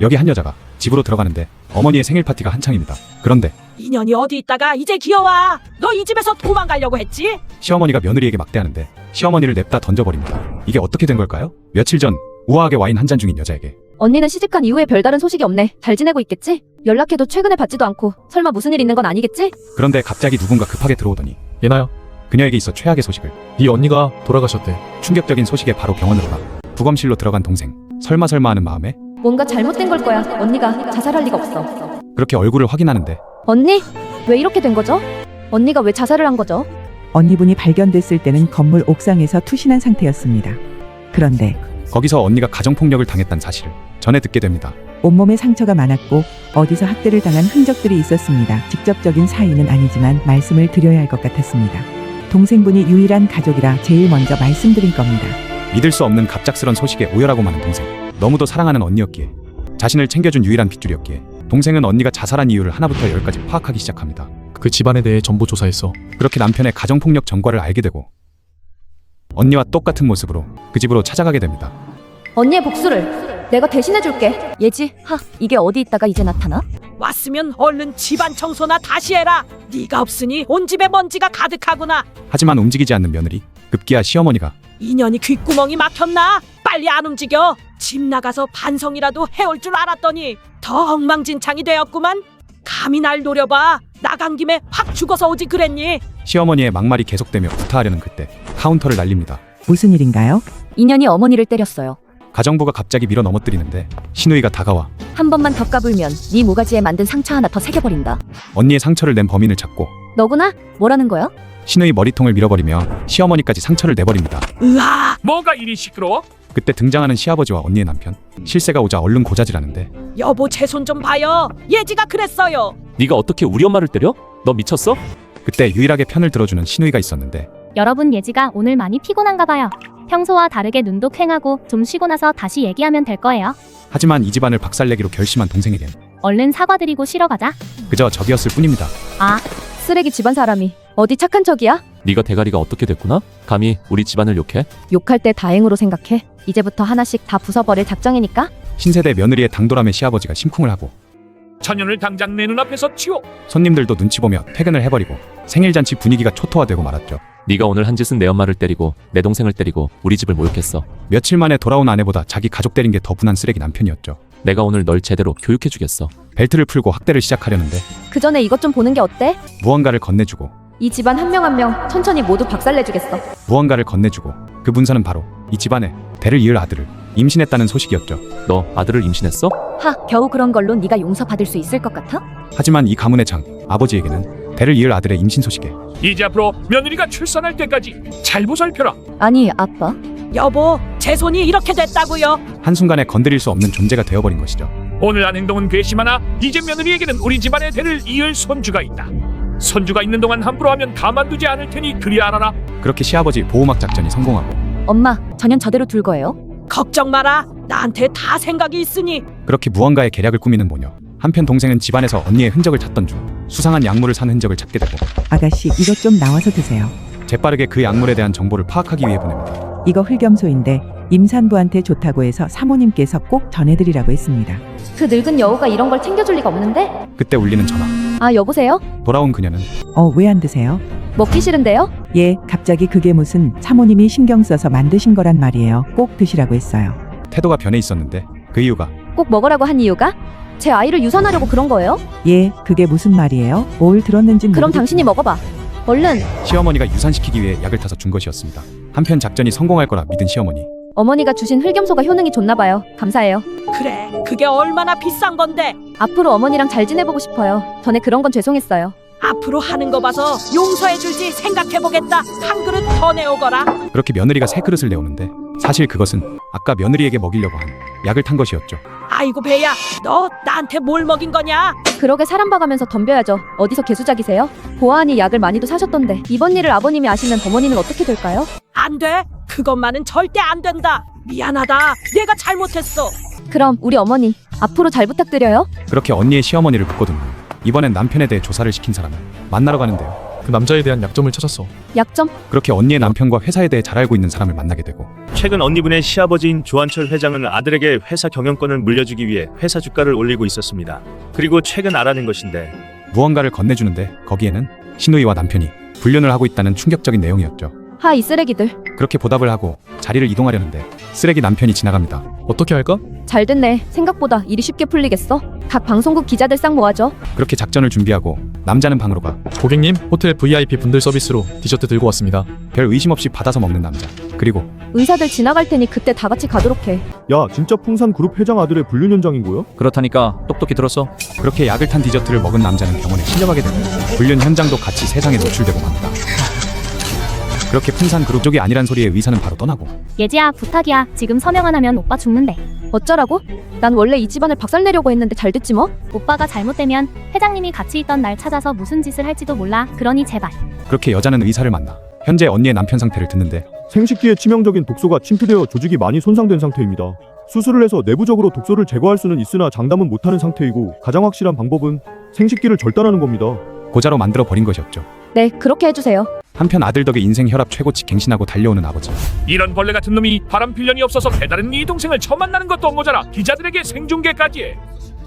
여기 한 여자가 집으로 들어가는데 어머니의 생일 파티가 한창입니다. 그런데 인연이 어디 있다가 이제 기어와. 너 이 집에서 도망가려고 했지? 시어머니가 며느리에게 막대하는데 시어머니를 냅다 던져버립니다. 이게 어떻게 된 걸까요? 며칠 전 우아하게 와인 한 잔 중인 여자에게 언니는 시집간 이후에 별다른 소식이 없네. 잘 지내고 있겠지? 연락해도 최근에 받지도 않고 설마 무슨 일 있는 건 아니겠지? 그런데 갑자기 누군가 급하게 들어오더니 예나야, 그녀에게 있어 최악의 소식을 네 언니가 돌아가셨대. 충격적인 소식에 바로 병원으로 가 부검실로 들어간 동생 설마 설마 하는 마음에 뭔가 잘못된 걸 거야. 언니가 자살할 리가 없어. 그렇게 얼굴을 확인하는데 언니? 왜 이렇게 된 거죠? 언니가 왜 자살을 한 거죠? 언니분이 발견됐을 때는 건물 옥상에서 투신한 상태였습니다. 그런데 거기서 언니가 가정폭력을 당했다는 사실을 전해 듣게 됩니다. 온몸에 상처가 많았고 어디서 학대를 당한 흔적들이 있었습니다. 직접적인 사이는 아니지만 말씀을 드려야 할 것 같았습니다. 동생분이 유일한 가족이라 제일 먼저 말씀드린 겁니다. 믿을 수 없는 갑작스런 소식에 오열하고 마는 동생. 너무도 사랑하는 언니였기에 자신을 챙겨준 유일한 빗줄이었기에 동생은 언니가 자살한 이유를 하나부터 열까지 파악하기 시작합니다. 그 집안에 대해 전부 조사했어. 그렇게 남편의 가정폭력 전과를 알게 되고 언니와 똑같은 모습으로 그 집으로 찾아가게 됩니다. 언니의 복수를 내가 대신해줄게. 예지, 하, 이게 어디 있다가 이제 나타나? 왔으면 얼른 집안 청소나 다시 해라. 네가 없으니 온 집에 먼지가 가득하구나. 하지만 움직이지 않는 며느리 급기야 시어머니가 인연이 귓구멍이 막혔나? 빨리 안 움직여. 집 나가서 반성이라도 해올 줄 알았더니 더 엉망진창이 되었구만. 감히 날 노려봐. 나간 김에 확 죽어서 오지 그랬니? 시어머니의 막말이 계속되며 구타하려는 그때 카운터를 날립니다. 무슨 일인가요? 인연이 어머니를 때렸어요. 가정부가 갑자기 밀어 넘어뜨리는데 신우이가 다가와 한 번만 더 까불면 네 모가지에 만든 상처 하나 더 새겨버린다. 언니의 상처를 낸 범인을 잡고 너구나? 뭐라는 거야? 신우이 머리통을 밀어버리며 시어머니까지 상처를 내버립니다. 으아! 뭐가 이리 시끄러워? 그때 등장하는 시아버지와 언니의 남편 실세가 오자 얼른 고자질하는데 여보 제 손 좀 봐요. 예지가 그랬어요. 네가 어떻게 우리 엄마를 때려? 너 미쳤어? 그때 유일하게 편을 들어주는 신우이가 있었는데 여러분 예지가 오늘 많이 피곤한가 봐요. 평소와 다르게 눈도 퀭하고 좀 쉬고 나서 다시 얘기하면 될 거예요. 하지만 이 집안을 박살내기로 결심한 동생에겐 얼른 사과드리고 쉬러 가자. 그저 적이었을 뿐입니다. 아, 쓰레기 집안 사람이 어디 착한 척이야? 네가 대가리가 어떻게 됐구나? 감히 우리 집안을 욕해? 욕할 때 다행으로 생각해. 이제부터 하나씩 다 부숴버릴 작정이니까. 신세대 며느리의 당돌함에 시아버지가 심쿵을 하고 천연을 당장 내 눈앞에서 치워. 손님들도 눈치 보며 퇴근을 해버리고 생일 잔치 분위기가 초토화되고 말았죠. 네가 오늘 한 짓은 내 엄마를 때리고 내 동생을 때리고 우리 집을 모욕했어. 며칠 만에 돌아온 아내보다 자기 가족 때린 게 더 분한 쓰레기 남편이었죠. 내가 오늘 널 제대로 교육해 주겠어. 벨트를 풀고 학대를 시작하려는데 그 전에 이것 좀 보는 게 어때? 무언가를 건네주고 이 집안 한 명 한 명 천천히 모두 박살내주겠어. 무언가를 건네주고 그 문서는 바로 이 집안에 대를 이을 아들을 임신했다는 소식이었죠. 너 아들을 임신했어? 하, 겨우 그런 걸로 네가 용서받을 수 있을 것 같아? 하지만 이 가문의 장 아버지에게는 대를 이을 아들의 임신 소식에 이제 앞으로 며느리가 출산할 때까지 잘 보살펴라. 아니, 아빠. 여보 제 손이 이렇게 됐다고요. 한순간에 건드릴 수 없는 존재가 되어버린 것이죠. 오늘 한 행동은 괘씸하나 이제 며느리에게는 우리 집안의 대를 이을 손주가 있다. 손주가 있는 동안 함부로 하면 가만두지 않을 테니 그리 알아라. 그렇게 시아버지 보호막 작전이 성공하고 엄마, 전현 저대로 둘 거예요? 걱정 마라. 나한테 다 생각이 있으니 그렇게 무언가의 계략을 꾸미는 모녀. 한편 동생은 집안에서 언니의 흔적을 찾던 중 수상한 약물을 산 흔적을 찾게 되고 아가씨 이것 좀 나와서 드세요. 재빠르게 그 약물에 대한 정보를 파악하기 위해 보냅니다. 이거 흑염소인데 임산부한테 좋다고 해서 사모님께서 꼭 전해드리라고 했습니다. 그 늙은 여우가 이런 걸 챙겨줄 리가 없는데? 그때 울리는 전화. 아, 여보세요? 돌아온 그녀는 어 왜 안 드세요? 먹기 싫은데요? 예 갑자기 그게 무슨 사모님이 신경 써서 만드신 거란 말이에요. 꼭 드시라고 했어요. 태도가 변해 있었는데 그 이유가 꼭 먹으라고 한 이유가? 제 아이를 유산하려고 그런 거예요? 예 그게 무슨 말이에요? 뭘 들었는진 그럼 모르겠- 당신이 먹어봐. 얼른 시어머니가 유산시키기 위해 약을 타서 준 것이었습니다. 한편 작전이 성공할 거라 믿은 시어머니. 어머니가 주신 흑염소가 효능이 좋나 봐요. 감사해요. 그래 그게 얼마나 비싼 건데 앞으로 어머니랑 잘 지내보고 싶어요. 전에 그런 건 죄송했어요. 앞으로 하는 거 봐서 용서해줄지 생각해보겠다. 한 그릇 더 내오거라. 그렇게 며느리가 새 그릇을 내오는데 사실 그것은 아까 며느리에게 먹이려고 한 약을 탄 것이었죠. 아이고 배야 너 나한테 뭘 먹인 거냐? 그러게 사람 봐가면서 덤벼야죠. 어디서 개수작이세요? 보아하니 약을 많이도 사셨던데 이번 일을 아버님이 아시면 어머니는 어떻게 될까요? 안 돼. 그것만은 절대 안 된다. 미안하다. 내가 잘못했어. 그럼 우리 어머니 앞으로 잘 부탁드려요. 그렇게 언니의 시어머니를 붙거든 후 이번엔 남편에 대해 조사를 시킨 사람을 만나러 가는데요. 그 남자에 대한 약점을 찾았어. 약점? 그렇게 언니의 남편과 회사에 대해 잘 알고 있는 사람을 만나게 되고 최근 언니분의 시아버지인 조한철 회장은 아들에게 회사 경영권을 물려주기 위해 회사 주가를 올리고 있었습니다. 그리고 최근 알아낸 것인데 무언가를 건네주는데 거기에는 신우이와 남편이 불륜을 하고 있다는 충격적인 내용이었죠. 하 이 쓰레기들. 그렇게 보답을 하고 자리를 이동하려는데 쓰레기 남편이 지나갑니다. 어떻게 할까? 잘 됐네. 생각보다 일이 쉽게 풀리겠어. 각 방송국 기자들 싹 모아줘. 그렇게 작전을 준비하고 남자는 방으로 가. 고객님, 호텔 VIP 분들 서비스로 디저트 들고 왔습니다. 별 의심 없이 받아서 먹는 남자. 그리고 의사들 지나갈 테니 그때 다 같이 가도록 해. 야 진짜 풍산 그룹 회장 아들의 불륜 현장인 거야? 그렇다니까 똑똑히 들었어. 그렇게 약을 탄 디저트를 먹은 남자는 병원에 실려가게 되고 불륜 현장도 같이 세상에 노출되고 맙니다. 그렇게 풍산 그룹 쪽이 아니란 소리에 의사는 바로 떠나고 예지야 부탁이야. 지금 서명 안 하면 오빠 죽는데. 어쩌라고? 난 원래 이 집안을 박살내려고 했는데 잘 됐지 뭐. 오빠가 잘못되면 회장님이 같이 있던 날 찾아서 무슨 짓을 할지도 몰라. 그러니 제발. 그렇게 여자는 의사를 만나 현재 언니의 남편 상태를 듣는데 생식기에 치명적인 독소가 침투되어 조직이 많이 손상된 상태입니다. 수술을 해서 내부적으로 독소를 제거할 수는 있으나 장담은 못하는 상태이고 가장 확실한 방법은 생식기를 절단하는 겁니다. 고자로 만들어 버린 것이었죠. 네, 그렇게 해주세요. 한편 아들 덕에 인생 혈압 최고치 갱신하고 달려오는 아버지. 이런 벌레 같은 놈이 바람 필년이 없어서 배다른 이 동생을 처음 만나는 것도 모자라 기자들에게 생중계까지 해.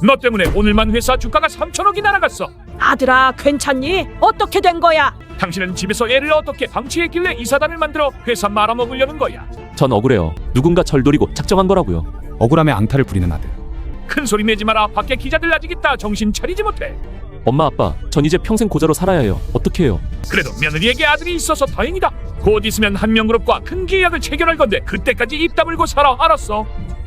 너 때문에 오늘만 회사 주가가 3천억이 날아갔어. 아들아 괜찮니? 어떻게 된 거야? 당신은 집에서 애를 어떻게 방치했길래 이사단을 만들어 회사 말아먹으려는 거야. 전 억울해요. 누군가 절 노리고 작정한 거라고요. 억울함에 앙탈을 부리는 아들. 큰 소리 내지 마라. 밖에 기자들 아직 있다. 정신 차리지 못해. 엄마 아빠, 전 이제 평생 고자로 살아야 해요. 어떻게 해요? 그래도 며느리에게 아들이 있어서 다행이다. 곧 있으면 한명그룹과 큰 계약을 체결할 건데 그때까지 입 다물고 살아 알았어.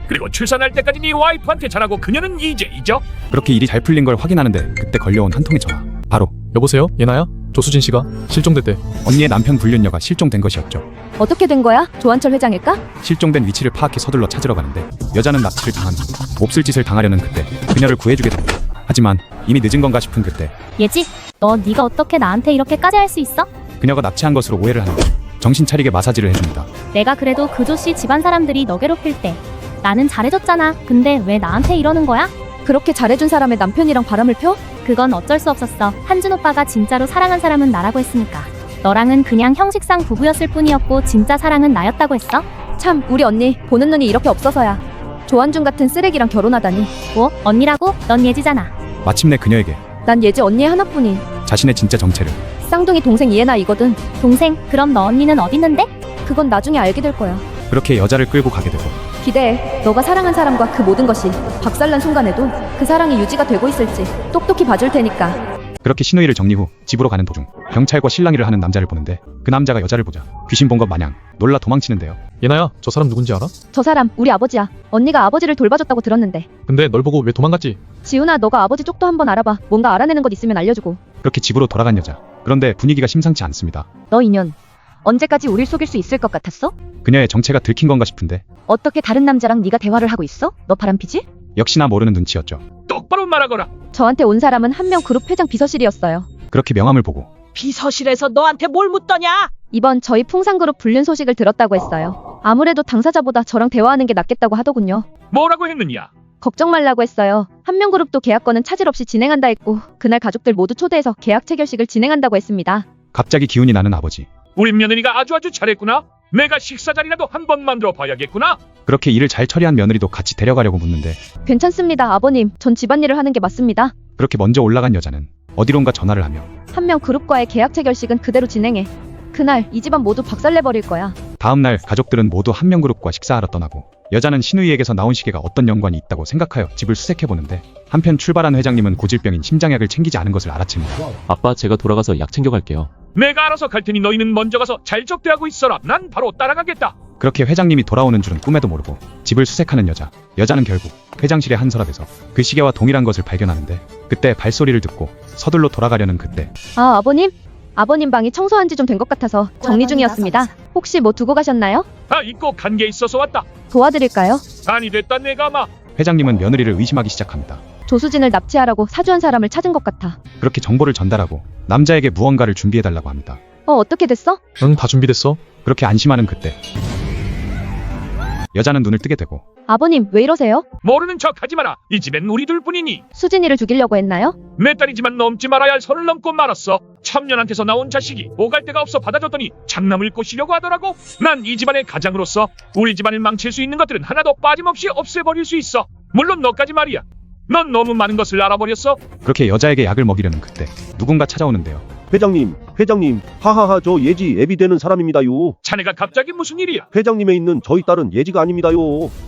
그리고 출산할 때까지 네 와이프한테 잘하고 그녀는 이제 잊어. 그렇게 일이 잘 풀린 걸 확인하는데 그때 걸려온 한 통의 전화. 바로 여보세요? 예나야? 조수진 씨가 실종됐대. 언니의 남편 불륜녀가 실종된 것이었죠. 어떻게 된 거야? 조한철 회장일까? 실종된 위치를 파악해 서둘러 찾으러 가는데 여자는 납치를 당한 후 몹쓸 짓을 당하려는 그때 그녀를 구해주게 됩니다. 하지만 이미 늦은 건가 싶은 그때 예지, 너 네가 어떻게 나한테 이렇게까지 할 수 있어? 그녀가 납치한 것으로 오해를 하는데 정신 차리게 마사지를 해줍니다. 내가 그래도 그 조씨 집안 사람들이 너 괴롭힐 때 나는 잘해줬잖아. 근데 왜 나한테 이러는 거야? 그렇게 잘해준 사람의 남편이랑 바람을 펴? 그건 어쩔 수 없었어. 한준 오빠가 진짜로 사랑한 사람은 나라고 했으니까. 너랑은 그냥 형식상 부부였을 뿐이었고 진짜 사랑은 나였다고 했어? 참, 우리 언니 보는 눈이 이렇게 없어서야. 조한준 같은 쓰레기랑 결혼하다니. 뭐? 언니라고? 넌 예지잖아. 마침내 그녀에게 난 예지 언니의 하나뿐인 자신의 진짜 정체를 쌍둥이 동생 이해나이거든. 동생, 그럼 너 언니는 어딨는데? 그건 나중에 알게 될 거야. 그렇게 여자를 끌고 가게 되고 기대해. 너가 사랑한 사람과 그 모든 것이 박살난 순간에도 그 사랑이 유지가 되고 있을지 똑똑히 봐줄 테니까. 그렇게 신우이를 정리 후 집으로 가는 도중 경찰과 실랑이를 하는 남자를 보는데 그 남자가 여자를 보자 귀신 본 것 마냥 놀라 도망치는데요. 예나야, 저 사람 누군지 알아? 저 사람 우리 아버지야. 언니가 아버지를 돌봐줬다고 들었는데. 근데 널 보고 왜 도망갔지? 지훈아, 너가 아버지 쪽도 한번 알아봐. 뭔가 알아내는 것 있으면 알려주고. 그렇게 집으로 돌아간 여자. 그런데 분위기가 심상치 않습니다. 너 인연. 언제까지 우릴 속일 수 있을 것 같았어? 그녀의 정체가 들킨 건가 싶은데 어떻게 다른 남자랑 네가 대화를 하고 있어? 너 바람피지? 역시나 모르는 눈치였죠. 똑바로 말하거라. 저한테 온 사람은 한 명 그룹 회장 비서실이었어요. 그렇게 명함을 보고 비서실에서 너한테 뭘 묻더냐? 이번 저희 풍산그룹 불륜 소식을 들었다고 했어요. 아무래도 당사자보다 저랑 대화하는 게 낫겠다고 하더군요. 뭐라고 했느냐? 걱정 말라고 했어요. 한명그룹도 계약권은 차질 없이 진행한다 했고 그날 가족들 모두 초대해서 계약 체결식을 진행한다고 했습니다. 갑자기 기운이 나는 아버지. 우리 며느리가 아주 아주 잘했구나. 내가 식사 자리라도 한 번 만들어 봐야겠구나. 그렇게 일을 잘 처리한 며느리도 같이 데려가려고 묻는데 괜찮습니다, 아버님. 전 집안일을 하는 게 맞습니다. 그렇게 먼저 올라간 여자는 어디론가 전화를 하며 한 명 그룹과의 계약 체 결식은 그대로 진행해. 그날 이 집안 모두 박살내버릴 거야. 다음날 가족들은 모두 한 명 그룹과 식사하러 떠나고 여자는 신우이에게서 나온 시계가 어떤 연관이 있다고 생각하여 집을 수색해 보는데 한편 출발한 회장님은 고질병인 심장약을 챙기지 않은 것을 알아챕니다. 아빠 제가 돌아가서 약 챙겨갈게요. 내가 알아서 갈 테니 너희는 먼저 가서 잘 접대하고 있어라. 난 바로 따라가겠다. 그렇게 회장님이 돌아오는 줄은 꿈에도 모르고 집을 수색하는 여자. 여자는 결국 회장실의 한 서랍에서 그 시계와 동일한 것을 발견하는데 그때 발소리를 듣고 서둘러 돌아가려는 그때 아, 아버님? 아버님 방이 청소한 지 좀 된 것 같아서 정리 중이었습니다. 혹시 뭐 두고 가셨나요? 아, 잊고 간 게 있어서 왔다. 도와드릴까요? 아니 됐다 내가 아마. 회장님은 며느리를 의심하기 시작합니다. 조수진을 납치하라고 사주한 사람을 찾은 것 같아. 그렇게 정보를 전달하고 남자에게 무언가를 준비해달라고 합니다. 어, 어떻게 됐어? 응, 다 준비됐어. 그렇게 안심하는 그때 여자는 눈을 뜨게 되고 아버님, 왜 이러세요? 모르는 척 하지 마라. 이 집엔 우리 둘뿐이니. 수진이를 죽이려고 했나요? 몇 달이지만 넘지 말아야 할 선을 넘고 말았어. 천년한테서 나온 자식이 오갈 데가 없어 받아줬더니 장남을 꼬시려고 하더라고. 난 이 집안의 가장으로서 우리 집안을 망칠 수 있는 것들은 하나도 빠짐없이 없애버릴 수 있어. 물론 너까지 말이야. 넌 너무 많은 것을 알아버렸어. 그렇게 여자에게 약을 먹이려는 그때 누군가 찾아오는데요. 회장님, 회장님, 하하하 저 예지 애비 되는 사람입니다요. 자네가 갑자기 무슨 일이야? 회장님에 있는 저희 딸은 예지가 아닙니다요.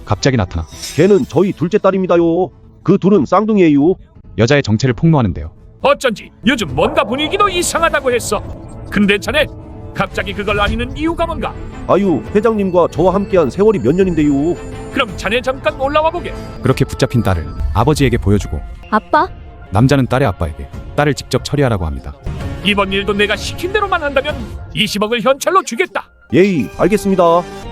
갑자기 나타나 걔는 저희 둘째 딸입니다요. 그 둘은 쌍둥이에요. 여자의 정체를 폭로하는데요. 어쩐지 요즘 뭔가 분위기도 이상하다고 했어. 근데 자네 갑자기 그걸 아니는 이유가 뭔가? 아유, 회장님과 저와 함께한 세월이 몇 년인데요. 그럼 자네 잠깐 올라와 보게. 그렇게 붙잡힌 딸을 아버지에게 보여주고 아빠? 남자는 딸의 아빠에게 딸을 직접 처리하라고 합니다. 이번 일도 내가 시킨 대로만 한다면 20억을 현찰로 주겠다. 예이, 알겠습니다.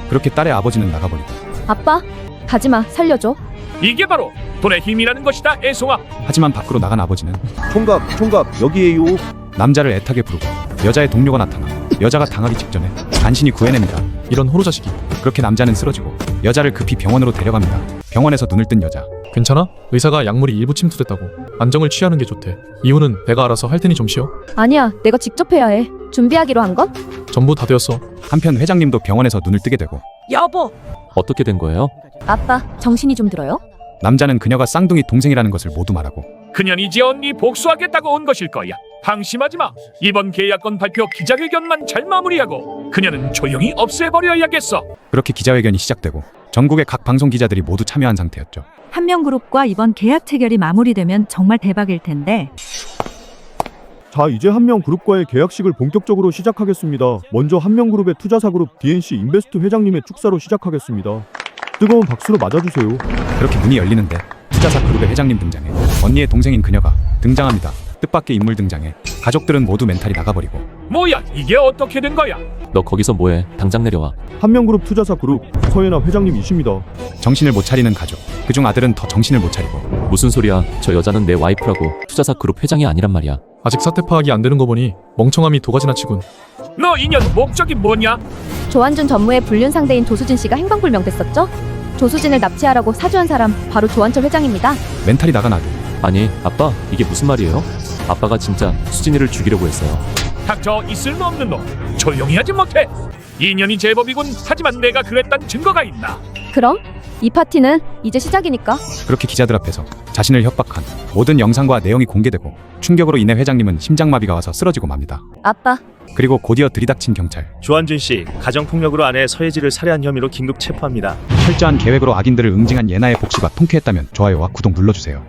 그렇게 딸의 아버지는 나가버리고 아빠? 가지마, 살려줘. 이게 바로 돈의 힘이라는 것이다, 애송아. 하지만 밖으로 나간 아버지는 총각, 총각, 여기에요. 남자를 애타게 부르고 여자의 동료가 나타나 여자가 당하기 직전에 간신히 구해냅니다. 이런 호로 자식이. 그렇게 남자는 쓰러지고 여자를 급히 병원으로 데려갑니다. 병원에서 눈을 뜬 여자 괜찮아? 의사가 약물이 일부 침투됐다고. 안정을 취하는 게 좋대. 이후는 내가 알아서 할 테니 좀 쉬어. 아니야, 내가 직접 해야 해. 준비하기로 한 건? 전부 다 되었어. 한편 회장님도 병원에서 눈을 뜨게 되고 여보, 어떻게 된 거예요? 아빠, 정신이 좀 들어요? 남자는 그녀가 쌍둥이 동생이라는 것을 모두 말하고 그년 이제 언니 복수하겠다고 온 것일 거야. 방심하지 마. 이번 계약건 발표 기자회견만 잘 마무리하고 그녀는 조용히 없애버려야겠어. 그렇게 기자회견이 시작되고 전국의 각 방송 기자들이 모두 참여한 상태였죠. 한명그룹과 이번 계약 체결이 마무리되면 정말 대박일 텐데 자, 이제 한명 그룹과의 계약식을 본격적으로 시작하겠습니다. 먼저 한명 그룹의 투자사 그룹 DNC 인베스트 회장님의 축사로 시작하겠습니다. 뜨거운 박수로 맞아주세요. 그렇게 문이 열리는데 투자사 그룹의 회장님 등장해 언니의 동생인 그녀가 등장합니다. 뜻밖의 인물 등장해 가족들은 모두 멘탈이 나가버리고 뭐야, 이게 어떻게 된 거야? 너 거기서 뭐해? 당장 내려와. 한명그룹 투자사 그룹 서예나 회장님이십니다. 정신을 못 차리는 가족 그중 아들은 더 정신을 못 차리고 무슨 소리야? 저 여자는 내 와이프라고. 투자사 그룹 회장이 아니란 말이야. 아직 사태 파악이 안 되는 거 보니 멍청함이 두 가지나 치군. 너 인연 목적이 뭐냐? 조한준 전무의 불륜 상대인 조수진 씨가 행방불명됐었죠? 조수진을 납치하라고 사주한 사람 바로 조한철 회장입니다. 멘탈이 나간 아들 아니, 아빠, 이게 무슨 말이에요? 아빠가 진짜 수진이를 죽이려고 했어요. 닥쳐 이 쓸모없는 놈. 조용히 하지 못해. 인연이 제법이군. 하지만 내가 그랬단 증거가 있나? 그럼 이 파티는 이제 시작이니까 그렇게 기자들 앞에서 자신을 협박한 모든 영상과 내용이 공개되고 충격으로 인해 회장님은 심장마비가 와서 쓰러지고 맙니다. 아빠 그리고 곧이어 들이닥친 경찰 조한준 씨 가정폭력으로 아내 서예지를 살해한 혐의로 긴급 체포합니다. 철저한 계획으로 악인들을 응징한 예나의 복수가 통쾌했다면 좋아요와 구독 눌러주세요.